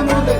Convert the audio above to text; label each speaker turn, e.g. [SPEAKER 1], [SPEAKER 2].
[SPEAKER 1] I'm not mundo.